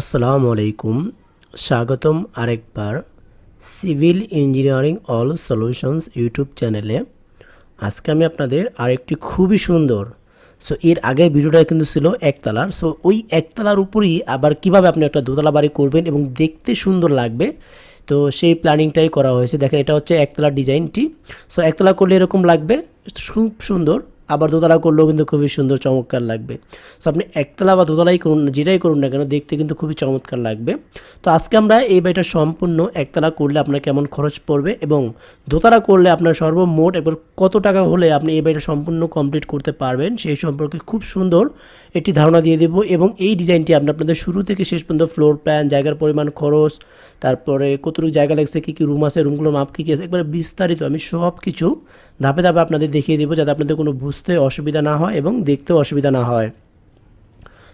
আসসালামু আলাইকুম। স্বাগতম আরেকবার civil engineering all solutions YouTube চ্যানেলে। আজকে আমি আপনাদের আরেকটি খুবই সুন্দর, সো এর আগের ভিডিওটা কিন্তু ছিল একতলার। সো ওই একতলার উপরেই আবার কীভাবে আপনি একটা দোতলা বাড়ি করবেন এবং দেখতে সুন্দর লাগবে, তো সেই প্ল্যানিংটাই করা হয়েছে। দেখেন, এটা হচ্ছে একতলার ডিজাইনটি। সো একতলা করলে এরকম লাগবে, খুব সুন্দর। আবার দোতলা করলেও কিন্তু খুবই সুন্দর, চমৎকার লাগবে। সো আপনি একতলা বা দোতলাই করুন, যেটাই করুন না কেন, দেখতে কিন্তু খুবই চমৎকার লাগবে। তো আজকে আমরা এই বাড়িটা সম্পূর্ণ একতলা করলে আপনার কেমন খরচ পড়বে এবং দোতলা করলে আপনার সর্বমোট এবার কত টাকা হলে আপনি এই বাড়িটা সম্পূর্ণ কমপ্লিট করতে পারবেন, সেই সম্পর্কে খুব সুন্দর একটি ধারণা দিয়ে দেবো এবং এই ডিজাইনটি আপনি আপনাদের শুরু থেকে শেষ পর্যন্ত ফ্লোর প্ল্যান জায়গার পরিমাণ, খরচ, তারপরে কতটুকু জায়গা লাগছে, কী কী রুম আছে রুমগুলোর মাপ কী কী আছে, একবারে বিস্তারিত আমি সব কিছু ধাপে ধাপে আপনাদের দেখিয়ে দেবো যাতে আপনাদের কোনো বুঝতে অসুবিধা না হয় এবং দেখতেও অসুবিধা না হয়।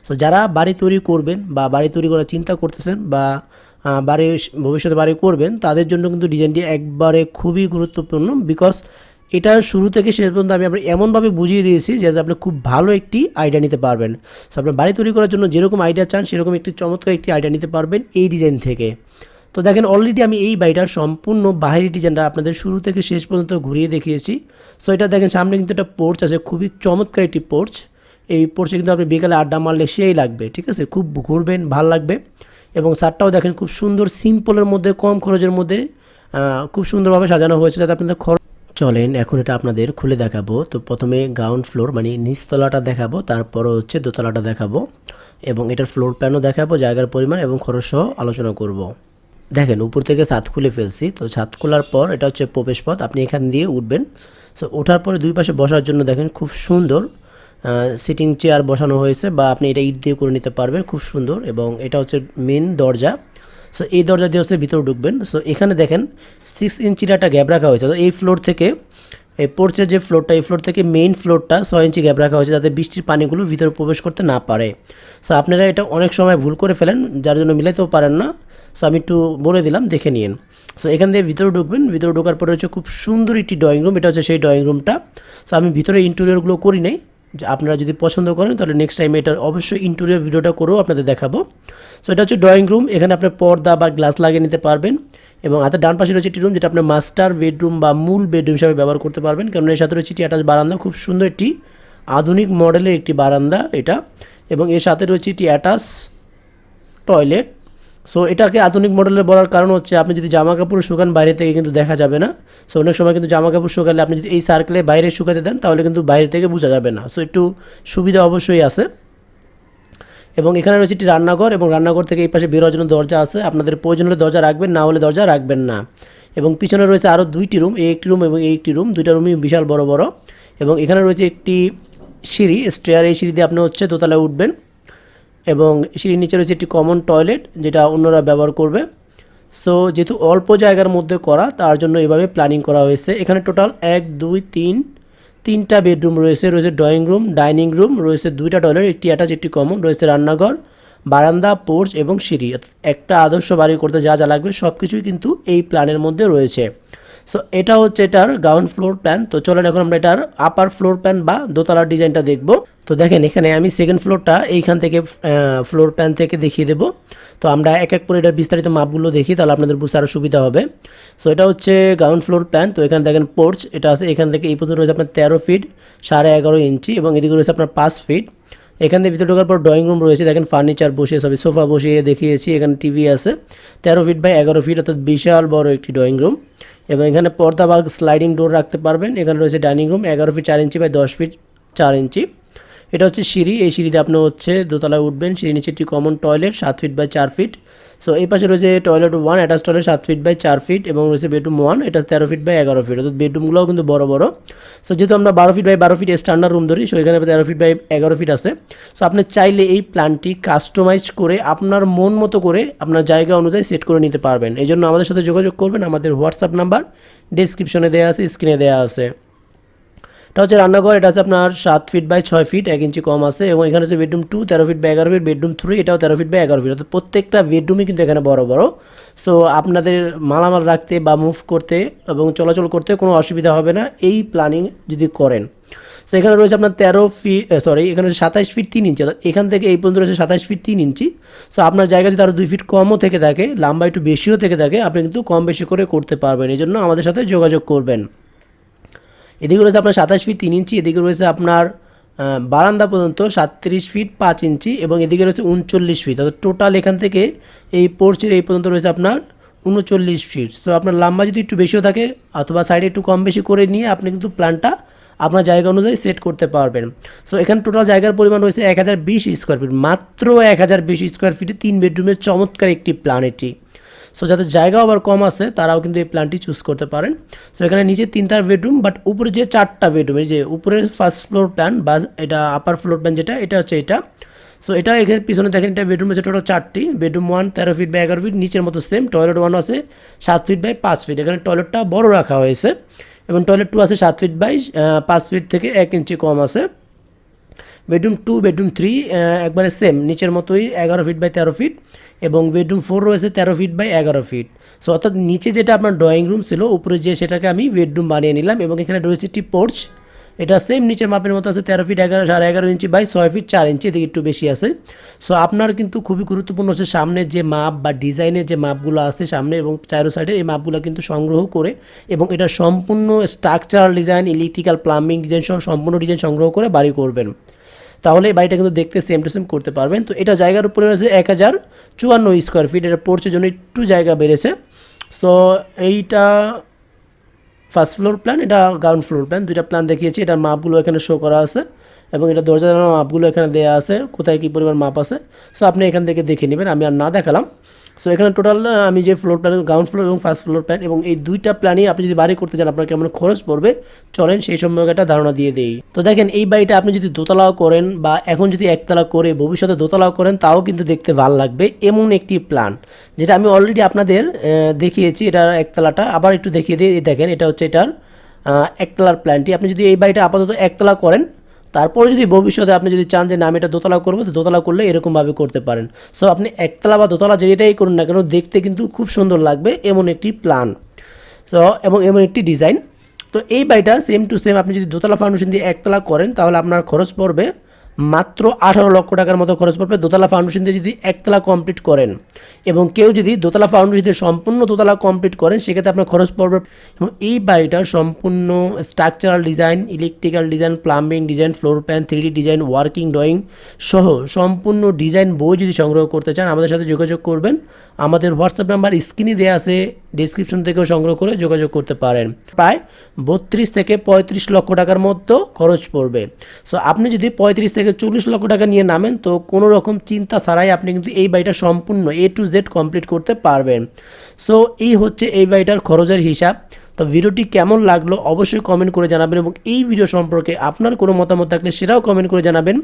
তো যারা বাড়ি তৈরি করবেন বা বাড়ি তৈরি করার চিন্তা করতেছেন বা বাড়ি, ভবিষ্যতে বাড়ি করবেন, তাদের জন্য কিন্তু ডিজাইনটি একবারে খুবই গুরুত্বপূর্ণ বিকজ এটা শুরু থেকে শেষ পর্যন্ত আমি আপনার এমনভাবে বুঝিয়ে দিয়েছি যাতে আপনি খুব ভালো একটি আইডিয়া নিতে পারবেন। সো আপনার বাড়ি তৈরি করার জন্য যেরকম আইডিয়া চান, সেরকম একটি চমৎকার একটি আইডিয়া নিতে পারবেন এই ডিজাইন থেকে। তো দেখেন অলরেডি আমি এই বাড়িটার সম্পূর্ণ বাহিরি ডিজাইনটা আপনাদের শুরু থেকে শেষ পর্যন্ত ঘুরিয়ে দেখিয়েছি। সো এটা দেখেন সামনে কিন্তু একটা পোর্চ আছে, খুবই চমৎকার একটি পোর্চ এই পোর্চে কিন্তু আপনি বিকালে আড্ডা মারলে সেই লাগবে, ঠিক আছে? খুব ঘুরবেন, ভালো লাগবে। এবং সারটাও দেখেন খুব সুন্দর সিম্পলের মধ্যে, কম খরচের মধ্যে খুব সুন্দরভাবে সাজানো হয়েছে যাতে আপনাদের খরচ চলেন, এখন এটা আপনাদের খুলে দেখাবো। তো প্রথমে গ্রাউন্ড ফ্লোর মানে নিচতলাটা দেখাবো তারপরে হচ্ছে দোতলাটা দেখাবো। এবং এটার ফ্লোর প্ল্যানও দেখাবো, জায়গার পরিমাণ এবং খরচ সহ আলোচনা করব। দেখেন, উপর থেকে ছাদ খুলে ফেলছি। তো ছাদ খোলার পর এটা হচ্ছে প্রবেশ পথ আপনি এখান দিয়ে উঠবেন। সো ওঠার পরে দুই পাশে বসার জন্য দেখেন খুব সুন্দর সিটিং চেয়ার বসানো হয়েছে বা আপনি এটা ইট দিয়ে করে নিতে পারবেন। খুব সুন্দর এবং এটা হচ্ছে মেন দরজা। সো এই দরজা দিয়ে হচ্ছে ভিতরে ঢুকবেন। সো এখানে দেখেন সিক্স ইঞ্চির একটা গ্যাপ রাখা হয়েছে। তো এই ফ্লোর থেকে, এই পোর্চের যে ফ্লোরটা এই ফ্লোর থেকে মেইন ফ্লোরটা ছয় ইঞ্চি গ্যাপ রাখা হয়েছে যাতে বৃষ্টির পানিগুলো ভিতরে প্রবেশ করতে না পারে। সো আপনারা এটা অনেক সময় ভুল করে ফেলেন, যার জন্য মিলাইতেও পারেন না। সো আমি একটু বলে দিলাম, দেখে নিন সো এখান দিয়ে ভিতরে ঢুকবেন। ভিতরে ঢোকার পরে হচ্ছে খুব সুন্দর একটি ড্রয়িং রুম এটা হচ্ছে সেই ড্রয়িং রুমটা সো আমি ভিতরে ইন্টেরিয়রগুলো করি নাই। আপনারা যদি পছন্দ করেন, তাহলে নেক্সট টাইম এটার অবশ্যই ইন্টেরিয়র ভিডিওটা করেও আপনাদের দেখাবো। সো এটা হচ্ছে ড্রয়িং রুম এখানে আপনার পর্দা বা গ্লাস লাগিয়ে নিতে পারবেন। এবং হাতের ডান পাশে রয়েছে একটি রুম যেটা আপনার মাস্টার বেডরুম বা মূল বেডরুম হিসাবে ব্যবহার করতে পারবেন। কারণ এর সাথে রয়েছে একটি অ্যাটাচ বারান্দা। খুব সুন্দর একটি আধুনিক মডেলের একটি বারান্দা এটা। এবং এর সাথে রয়েছে একটি অ্যাটাচ টয়লেট সো এটাকে আধুনিক মডেলের বলার কারণ হচ্ছে আপনি যদি জামা কাপড় শুকান বাইরে থেকে কিন্তু দেখা যাবে না। সো অনেক সময় কিন্তু জামা কাপড় শুকালে আপনি যদি এই সার্কেলে বাইরে শুকাতে দেন, তাহলে কিন্তু বাইরে থেকে বোঝা যাবে না। সো একটু সুবিধা অবশ্যই আছে। এবং এখানে রয়েছে একটি রান্নাঘর এবং রান্নাঘর থেকে এই পাশে বেরোর জন্য দরজা আছে। আপনাদের প্রয়োজন হলে দরজা রাখবেন, না হলে দরজা রাখবেন না। এবং পিছনে রয়েছে আরও দুইটি রুম এই একটি রুম এবং এই একটি রুম দুইটা রুমই বিশাল বড় বড়। এবং এখানে রয়েছে একটি সিঁড়ি স্টেয়ার এই সিঁড়ি দিয়ে আপনি হচ্ছে দোতলায় উঠবেন। এবং সিঁড়ির নিচে রয়েছে একটি কমন টয়লেট যেটা অন্যরা ব্যবহার করবে। সো যেহেতু অল্প জায়গার মধ্যে করা, তার জন্য এভাবে প্ল্যানিং করা হয়েছে। এখানে টোটাল এক, দুই, তিন, তিনটা বেডরুম রয়েছে। রয়েছে ড্রয়িং রুম ডাইনিং রুম রয়েছে দুইটা টয়লেট একটি অ্যাটাচ একটি কমন রয়েছে রান্নাঘর, বারান্দা পোর্চ এবং সিঁড়ি। একটা আদর্শ বাড়ি করতে যা যা লাগবে সব কিছুই কিন্তু এই প্ল্যানের মধ্যে রয়েছে। সো এটা হচ্ছে এটার গ্রাউন্ড ফ্লোর প্ল্যান তো চলেন এখন আমরা এটার আপার ফ্লোর প্ল্যান বা দোতলার ডিজাইনটা দেখব। তো দেখেন এখানে আমি সেকেন্ড ফ্লোরটা এইখান থেকে ফ্লোর প্ল্যান থেকে দেখিয়ে দেবো। তো আমরা এক এক করে এটার বিস্তারিত মাপগুলো দেখি, তাহলে আপনাদের বুঝতে আরও সুবিধা হবে। সো এটা হচ্ছে গ্রাউন্ড ফ্লোর প্ল্যান তো এখানে দেখেন পোর্চ এটা আছে এখান থেকে এই পর্যন্ত রয়েছে আপনার তেরো ফিট সাড়ে এগারো ইঞ্চি এবং এদিকে রয়েছে আপনার পাঁচ ফিট এখান থেকে ভিতরে ঢোকার পর ড্রয়িং রুম রয়েছে। দেখেন ফার্নিচার বসিয়ে সবই সোফা বসিয়ে দেখিয়েছি, এখানে টিভি আছে। তেরো ফিট বাই এগারো ফিট অর্থাৎ বিশাল বড় একটি ড্রয়িং রুম এবং এখানে পর্দা বা স্লাইডিং ডোর রাখতে পারবেন। এখানে রয়েছে ডাইনিং রুম এগারো ফিট চার ইঞ্চি বাই দশ ফিট চার ইঞ্চি এটা হচ্ছে সিঁড়ি, এই সিঁড়িতে আপনি হচ্ছে দোতলায় উঠবেন সিঁড়ি নিচে একটি কমন টয়লেট সাত ফিট বাই চার ফিট সো এই পাশে রয়েছে টয়লেট ওয়ান অ্যাটাচ টয়লেট সাত ফিট বাই চার ফিট এবং রয়েছে বেডরুম ওয়ান এটা তেরো ফিট বাই এগারো ফিট অর্থাৎ বেডরুমগুলোও কিন্তু বড় বড়। সো যেহেতু আমরা বারো ফিট বাই বারো ফিট স্ট্যান্ডার্ড রুম ধরি সো এখানে তেরো ফিট বাই এগারো ফিট আছে। সো আপনি চাইলে এই প্ল্যানটি কাস্টমাইজ করে আপনার মন মতো করে আপনার জায়গা অনুযায়ী সেট করে নিতে পারবেন। এই জন্য আমাদের সাথে যোগাযোগ করবেন, আমাদের হোয়াটসঅ্যাপ নাম্বার ডিসক্রিপশনে দেওয়া আছে স্ক্রিনে দেওয়া আছে। এটা হচ্ছে রান্নাঘর, এটা হচ্ছে আপনার সাত ফিট বাই ছয় ফিট এক ইঞ্চি কম আছে এবং এখানে হচ্ছে বেডরুম টু তেরো ফিট বাই এগারো ফিট বেডরুম থ্রি এটাও তেরো ফিট বাই এগারো ফিট অর্থাৎ প্রত্যেকটা বেডরুমই কিন্তু এখানে বড় বড়। সো আপনাদের মালামাল রাখতে বা মুভ করতে এবং চলাচল করতে কোনো অসুবিধা হবে না, এই প্ল্যানিং যদি করেন। তো এখানে রয়েছে আপনার তেরো ফিট সরি এখানে সাতাশ ফিট তিন ইঞ্চি এখান থেকে এই পর্যন্ত রয়েছে সাতাশ ফিট তিন ইঞ্চি সো আপনার জায়গা যদি আরও দুই ফিট কমও থেকে থাকে, লম্বা একটু বেশিও থেকে থাকে, আপনি কিন্তু কম বেশি করে করতে পারবেন এই জন্য আমাদের সাথে যোগাযোগ করবেন। এদিকে রয়েছে আপনার সাতাশ ফিট তিন ইঞ্চি, এদিকে রয়েছে আপনার বারান্দা পর্যন্ত সাতত্রিশ ফিট পাঁচ ইঞ্চি এবং এদিকে রয়েছে উনচল্লিশ ফিট অর্থাৎ টোটাল এখান থেকে এই পোর্চের এই পর্যন্ত রয়েছে আপনার উনচল্লিশ ফিট সো আপনার লম্বা যদি একটু বেশিও থাকে অথবা সাইডে একটু কম বেশি করে নিয়ে আপনি কিন্তু প্ল্যানটা আপনার জায়গা অনুযায়ী সেট করতে পারবেন। সো এখানে টোটাল জায়গার পরিমাণ রয়েছে এক হাজার বিশ স্কোয়ার ফিট মাত্র এক হাজার বিশ স্কোয়ার ফিটে তিন বেডরুমের চমৎকার একটি প্ল্যান এটি। সো যাদের জায়গা আবার কম আছে, তারাও কিন্তু এই প্ল্যানটি চুজ করতে পারেন। সো এখানে নিচে তিনটার বেডরুম বাট উপরে যে চারটা বেডরুম এই যে উপরের ফার্স্ট ফ্লোর প্ল্যান বা এটা আপার ফ্লোর প্ল্যান যেটা, এটা হচ্ছে এটা। সো এটা এখানে পিছনে দেখেন, এটা বেডরুম আছে টোটাল চারটি। বেডরুম ওয়ান তেরো ফিট বাই এগারো ফিট নিচের মতো সেম টয়লেট ওয়ান আছে, সাত ফিট বাই পাঁচ ফিট এখানে টয়লেটটা বড় রাখা হয়েছে, এবং টয়লেট টু আছে সাত ফিট বাই পাঁচ ফিট থেকে এক ইঞ্চি কম আছে। বেডরুম টু, বেডরুম থ্রি একবারে সেম নিচের মতোই এগারো ফিট বাই তেরো ফিট এবং বেডরুম ফোর রয়েছে তেরো ফিট বাই এগারো ফিট সো অর্থাৎ নিচে যেটা আপনার ড্রয়িং রুম ছিল, উপরে যে সেটাকে আমি বেডরুম বানিয়ে নিলাম এবং এখানে রয়েছে একটি পোর্চ এটা সেম নিচের মাপের মতো আছে, তেরো ফিট এগারো, সাড়ে এগারো ইঞ্চি বাই ছয় ফিট চার ইঞ্চি, এদিকে একটু বেশি আছে। সো আপনার কিন্তু খুবই গুরুত্বপূর্ণ হচ্ছে সামনের যে মাপ বা ডিজাইনের যে মাপগুলো আছে সামনে এবং চারো সাইডে এই মাপগুলো কিন্তু সংগ্রহ করে এবং এটা সম্পূর্ণ structural design electrical plumbing design সহ সম্পূর্ণ ডিজাইন সংগ্রহ করে বাড়ি করবেন। তাহলে বাড়িটা কিন্তু দেখতে সেম টু সেম করতে পারবেন। তো এটা জায়গার উপরে রয়েছে এক হাজার চুয়ান্ন স্কোয়ার ফিট এটা পড়ছে জন্য একটু জায়গা বেড়েছে। সো এইটা ফার্স্ট ফ্লোর প্ল্যান এটা গ্রাউন্ড ফ্লোর প্ল্যান দুইটা প্ল্যান দেখিয়েছি এটার মাপগুলো এখানে শো করা আছে। এবং এটা দরজা জানালার মাপগুলো এখানে দেওয়া আছে, কোথায় কী পরিমাণ মাপ আছে। সো আপনি এখান থেকে দেখে নেবেন, আমি আর না দেখালাম। সো এখানে টোটাল আমি যে ফ্লোর প্ল্যান গ্রাউন্ড ফ্লোর এবং ফার্স্ট ফ্লোর প্ল্যান এবং এই দুইটা প্ল্যানই আপনি যদি বাড়ি করতে চান, আপনার কেমন খরচ পড়বে? চলেন সেই সম্পর্কে একটা ধারণা দিয়ে দেই। তো দেখেন, এই বাড়িটা আপনি যদি দোতলাও করেন বা এখন যদি একতলা করে ভবিষ্যতে দোতলাও করেন, তাও কিন্তু দেখতে ভালো লাগবে। এমন একটি প্ল্যান যেটা আমি অলরেডি আপনাদের দেখিয়েছি এটার একতলাটা। আবার একটু দেখিয়ে দিই দেখেন, এটা হচ্ছে এটার একতলার প্ল্যানটি আপনি যদি এই বাড়িটা আপাতত একতলা করেন তারপরে যদি ভবিষ্যতে আপনি যদি চান যে, না, আমি এটা দোতলা করব, তো দোতলা করলে এরকমভাবে করতে পারেন। সো আপনি একতলা বা দোতলা যেটাই করুন না কেন, দেখতে কিন্তু খুব সুন্দর লাগবে, এমন একটি প্ল্যান সো এবং এমন একটি ডিজাইন তো এই বাড়িটা সেম টু সেম আপনি যদি দোতলা ফাউন্ডেশন দিয়ে একতলা করেন, তাহলে আপনার খরচ পড়বে মাত্র আঠারো লক্ষ টাকার মতো খরচ পড়বে। দোতলা ফাউন্ডেশন দিয়ে যদি একতলা কমপ্লিট করেন এবং কেউ যদি দোতলা ফাউন্ডেশন দিয়ে সম্পূর্ণ দোতলা কমপ্লিট করেন, সেক্ষেত্রে আপনার খরচ পড়বে। এবং এই বাড়িটার সম্পূর্ণ structural design electrical design plumbing design floor plan three design working drawing সহ সম্পূর্ণ ডিজাইন বই যদি সংগ্রহ করতে চান, আমাদের সাথে যোগাযোগ করবেন। আমাদের হোয়াটসঅ্যাপ নাম্বার স্ক্রিনে দেওয়া আছে। ডিসক্রিপশন থেকেও সংগ্রহ করে যোগাযোগ করতে পারেন। প্রায় বত্রিশ থেকে পঁয়ত্রিশ লক্ষ টাকার মতো খরচ পড়বে। সো আপনি যদি পঁয়ত্রিশ থেকে চল্লিশ লক্ষ টাকা নিয়ে নামেন, তো কোনো রকম চিন্তা ছাড়াই আপনি কিন্তু এই বাড়িটা সম্পূর্ণ এ টু জেড কমপ্লিট করতে পারবেন। সো এই হচ্ছে এই বাড়িটার খরচের হিসাব। তো ভিডিওটি কেমন লাগল অবশ্যই কমেন্ট করে জানাবেন এবং এই ভিডিও সম্পর্কে আপনার কোনো মতামত থাকলে সেটাও কমেন্ট করে জানাবেন।